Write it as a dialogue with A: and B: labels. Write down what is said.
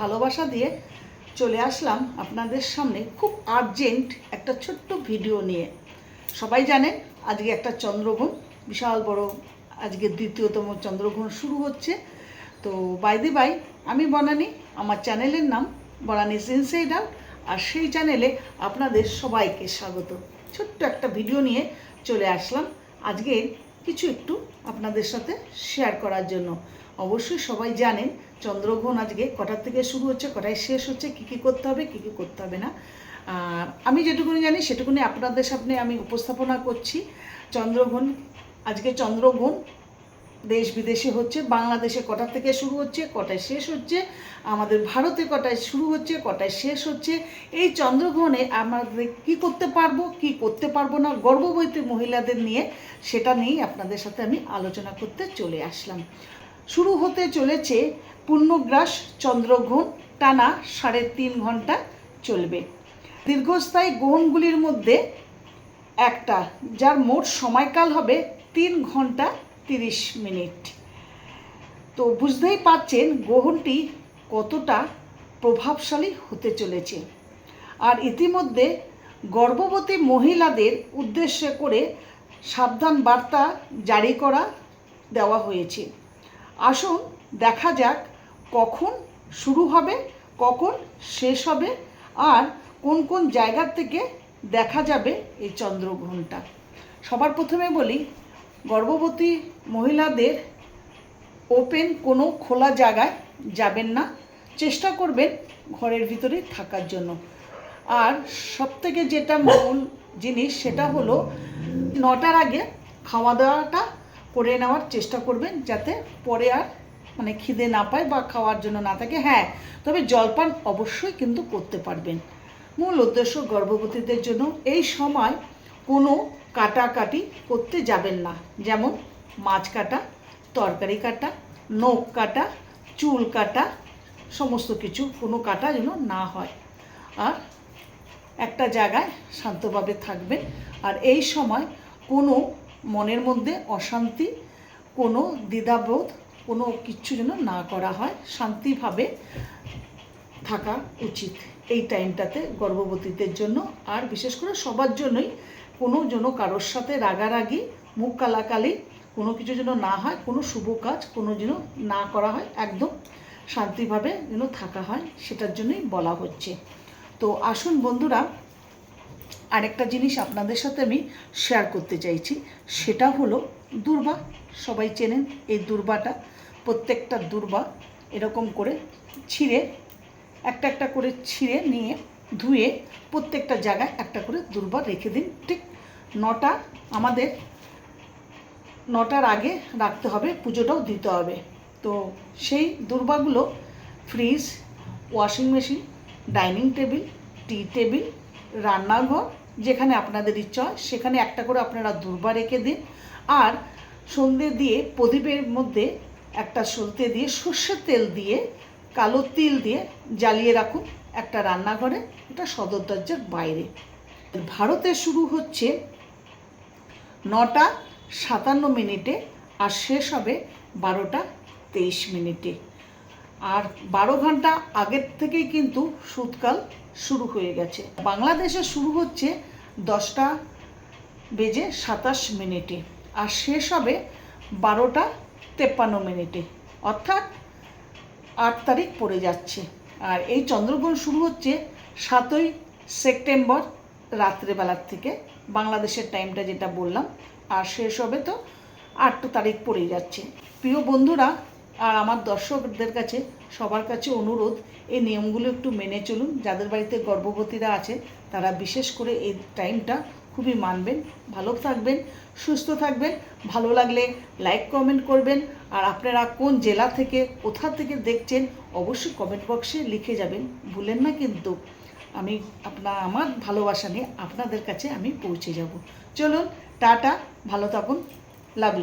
A: ভালোবাসা দিয়ে চলে আসলাম আপনাদের সামনে খুব আর্জেন্ট একটা ছোট্ট ভিডিও নিয়ে। সবাই জানেন, আজকে একটা চন্দ্রগ্রহণ বিশাল বড় আজকে দ্বিতীয়তম চন্দ্রগ্রহণ শুরু হচ্ছে। তো বাইদি বাই আমি বনানি, আমার চ্যানেলের নাম বনানি ইনসাইডার আর সেই চ্যানেলে আপনাদের সবাইকে স্বাগত। ছোট্ট একটা ভিডিও নিয়ে চলে আসলাম আজকে কিছু একটু আপনাদের সাথে শেয়ার করার জন্য। অবশ্যই সবাই জানেন চন্দ্রগ্রহণ আজকে কটার থেকে শুরু হচ্ছে, কটায় শেষ হচ্ছে, কী কী করতে হবে, কী কী করতে হবে না। আমি যেটুকুনি জানি সেটুকুনি আপনাদের সামনে আমি উপস্থাপনা করছি। চন্দ্রগ্রহণ, আজকে চন্দ্রগ্রহণ দেশ বিদেশে হচ্ছে, বাংলাদেশে কটার থেকে শুরু হচ্ছে, কটায় শেষ হচ্ছে, আমাদের ভারতে কটায় শুরু হচ্ছে, কটায় শেষ হচ্ছে, এই চন্দ্রগ্রহণে আমাদের কি করতে পারব, কি করতে পারব না গর্ভবতী মহিলাদের নিয়ে, সেটা নিয়েই আপনাদের সাথে আমি আলোচনা করতে চলে আসলাম। শুরু হতে চলেছে পূর্ণগ্রাস চন্দ্রগ্রহণ। টানা সাড়ে তিন ঘণ্টা চলবে। দীর্ঘস্থায়ী গ্রহণগুলির মধ্যে একটা, যার মোট সময়কাল হবে তিন ঘণ্টা তিরিশ মিনিট। তো বুঝতেই পাচ্ছেন গ্রহণটি কতটা প্রভাবশালী হতে চলেছে। আর ইতিমধ্যে গর্ভবতী মহিলাদের উদ্দেশ্যে করে সাবধান বার্তা জারি করা দেওয়া হয়েছে। আসুন দেখা যাক কখন শুরু হবে, কখন শেষ হবে আর কোন কোন জায়গার থেকে দেখা যাবে এই চন্দ্রগ্রহণটা। সবার প্রথমে বলি, গর্ভবতী মহিলাদের ওপেন কোনো খোলা জায়গায় যাবেন না। চেষ্টা করবেন ঘরের ভিতরে থাকার জন্য। আর সবথেকে যেটা মূল জিনিস সেটা হলো নটার আগে খাওয়া দাওয়াটা করে নেওয়ার চেষ্টা করবেন যাতে পরে আর মানে খিদে না পায় বা খাওয়ার জন্য না থাকে। হ্যাঁ তবে জলপান অবশ্যই কিন্তু করতে পারবেন। মূল উদ্দেশ্য গর্ভবতীদের জন্য এই সময় কোনো কাটাকাটি করতে যাবেন না। যেমন মাছ কাটা, তরকারি কাটা, নখ কাটা, চুল কাটা, সমস্ত কিছু কোনো কাটা যেন না হয়। আর একটা জায়গায় শান্তভাবে থাকবেন। আর এই সময় কোনো মনের মধ্যে অশান্তি, কোনো দ্বিধাবোধ, কোনো কিচ্ছু যেন না করা হয়, শান্তিভাবে থাকা উচিত এই টাইমটাতে গর্ভবতীদের জন্য। আর বিশেষ করে সবার জন্যই কোনো যেন কারোর সাথে রাগারাগি, মুখ কালাকালি, কোনো কিছু যেন না হয়, কোনো শুভ কাজ কোনো যেন না করা হয়, একদম শান্তিভাবে যেন থাকা হয়, সেটার জন্যই বলা হচ্ছে। তো আসুন বন্ধুরা আরেকটা জিনিস আপনাদের সাথে আমি শেয়ার করতে চাইছি, সেটা হলো দুর্বা। সবাই চেনেন এই দুর্বাটা, প্রত্যেকটা দুর্বা এরকম করে ছিঁড়ে, একটা একটা করে ছিঁড়ে নিয়ে ধুয়ে প্রত্যেকটা জায়গায় একটা করে দুর্বা রেখে দিন। ঠিক নটা আমাদের, নটার আগে রাখতে হবে, পুজোটাও দিতে হবে। তো সেই দুর্বাগুলো fridge washing machine dining table tea table রান্নাঘর, যেখানে আপনাদের ইচ্ছা হয়, সেখানে একটা করে আপনারা দুর্বা রেখে দিন। আর সন্ধে দিয়ে, প্রদীপের মধ্যে একটা সলতে দিয়ে, সর্ষের তেল দিয়ে, কালো তিল দিয়ে জ্বালিয়ে রাখুন একটা রান্নাঘরে। এটা সদর দরজার বাইরে। ভারতে শুরু হচ্ছে নটা সাতান্ন মিনিটে আর শেষ হবে বারোটা তেইশ মিনিটে। আর বারো ঘণ্টা আগের থেকেই কিন্তু শীতকাল শুরু হয়ে গেছে। বাংলাদেশে শুরু হচ্ছে দশটা বেজে সাতাশ মিনিটে আর শেষ হবে বারোটা তেপ্পান্ন মিনিটে। অর্থাৎ আট তারিখ পড়ে যাচ্ছে। আর এই চন্দ্রগ্রহণ শুরু হচ্ছে সাতই সেপ্টেম্বর রাত্রেবেলার থেকে। বাংলাদেশের টাইমটা যেটা বললাম, আর শেষ হবে তো আট তারিখ পড়ে যাচ্ছে। প্রিয় বন্ধুরা আর আমার দর্শকদের কাছে সবার কাছে অনুরোধ, এই নিয়মগুলো একটু মেনে চলুন। যাদের বাড়িতে গর্ভবতীরা আছে, তারা বিশেষ করে এই টাইমটা খুবই মানবেন। ভালো থাকবেন, সুস্থ থাকবেন, ভালো লাগলে লাইক, কমেন্ট করবেন। আর আপনারা কোন জেলা থেকে, কোথা থেকে দেখছেন, অবশ্যই কমেন্ট বক্সে লিখে যাবেন। ভুলেন না কিন্তু, আমি আপনার আমার ভালোবাসা নিয়ে আপনাদের কাছে আমি পৌঁছে যাব। চলুন, টাটা, ভালো থাকুন, লাভ